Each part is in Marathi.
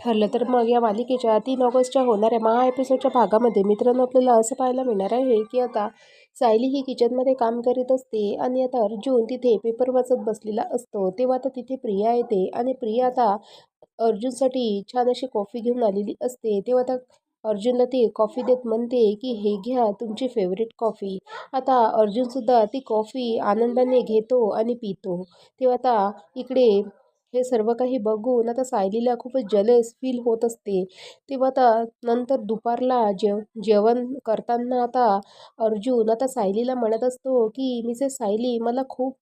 ठरलं तर मग या मालिकेच्या तीन ऑगस्टच्या होणाऱ्या महा एपिसोडच्या भागामध्ये मित्रांनो आपल्याला असं पाहायला मिळणार आहे की आता सायली ही किचनमध्ये काम करीत असते आणि आता अर्जुन तिथे पेपर वाचत बसलेला असतो. तेव्हा आता तिथे प्रिया येते आणि प्रिया आता अर्जुनसाठी छान अशी कॉफी घेऊन आलेली असते. तेव्हा आता अर्जुनला ती कॉफी देत म्हणते की हे घ्या तुमची फेवरेट कॉफी आता अर्जुनसुद्धा ती कॉफी आनंदाने घेतो आणि पितो. तेव्हा आता इकडे हे सर्व काही बघून आता सायलीला खूपच जलेस फील होत असते. तेव्हा आता नंतर दुपारला जेव जेवण करताना आता अर्जुन आता सायलीला म्हणत असतो की मिसेस सायली मला खूप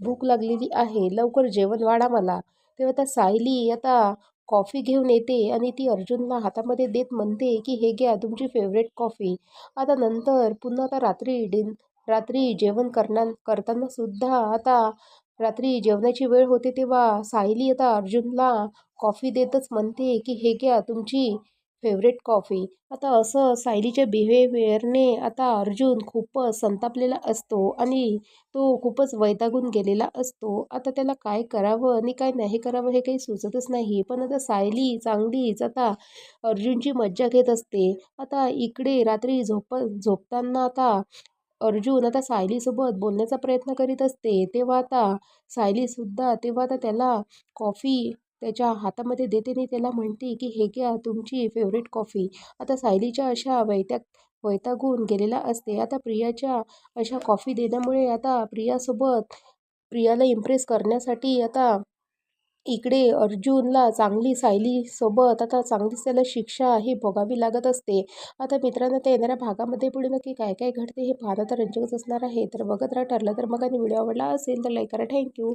भूक लागलेली आहे. लवकर जेवण वाढा मला. तेव्हा आता सायली आता कॉफी घेऊन येते आणि ती अर्जुनला हातामध्ये देत म्हणते की हे घ्या तुमची फेवरेट कॉफी आता नंतर पुन्हा आता रात्री डिन रात्री जेवण करणार करताना सुद्धा आता रात्री जेवणाची वेळ होते तेव्हा सायली आता अर्जुनला कॉफी देतच म्हणते की हे घ्या तुमची फेवरेट कॉफी आता असं सायलीच्या बिहेवियरने आता अर्जुन खूपच संतापलेला असतो आणि तो खूपच वैतागून गेलेला असतो. आता त्याला काय करावं आणि काय नाही करावं हे काही सुचतच नाही. पण आता सायली चांगलीच आता अर्जुनची मज्जा घेत असते. आता इकडे रात्री झोप झोपताना आता अर्जुन आता सायलीसोबत बोलण्याचा प्रयत्न करीत असते तेव्हा आता सायलीसुद्धा तेव्हा आता त्याला कॉफी त्याच्या हातामध्ये देते आणि त्याला म्हणते की हे घ्या तुमची फेवरेट कॉफी. आता सायलीच्या अशा वैताग वैतागून गेलेला असते. आता प्रियाच्या अशा कॉफी देण्यामुळे आता प्रियासोबत प्रियाला इम्प्रेस करण्यासाठी आता इकडे अर्जुनला चांगली सायलीसोबत आता चांगलीच त्याला शिक्षा ही भोगावी लागत असते. आता मित्रांनो त्या येणाऱ्या भागामध्ये पुढे नक्की काय काय घडते हे पाहणं तर रंजकच असणार आहे. तर बघत राहा ठरलं तर मग आणि व्हिडिओ आवडला असेल तर लाईक करा. थँक्यू